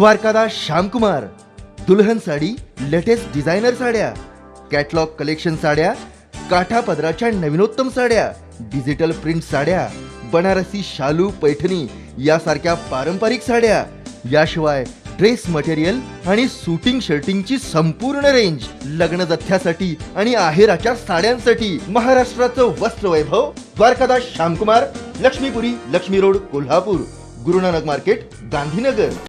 द्वारकादास श्यामकुमार दुल्हन sari latest designer साड्या catalogue collection साड्या काठा पदराच्या नवीनोत्तम साड्या डिजिटल प्रिंट साड्या बनारसी शालू पैठणी यासारख्या पारंपरिक साड्या याशिवाय ड्रेस मटेरियल आणि सुटिंग शर्टिंगची संपूर्ण रेंज लग्न जथ्यासाठी आणि आहेराच्या साड्यांसाठी महाराष्ट्राचं वस्त्र वैभव द्वारकादास श्यामकुमार लक्ष्मीपुरी लक्ष्मी रोड कोल्हापूर गुरुनानक मार्केट गांधीनगर.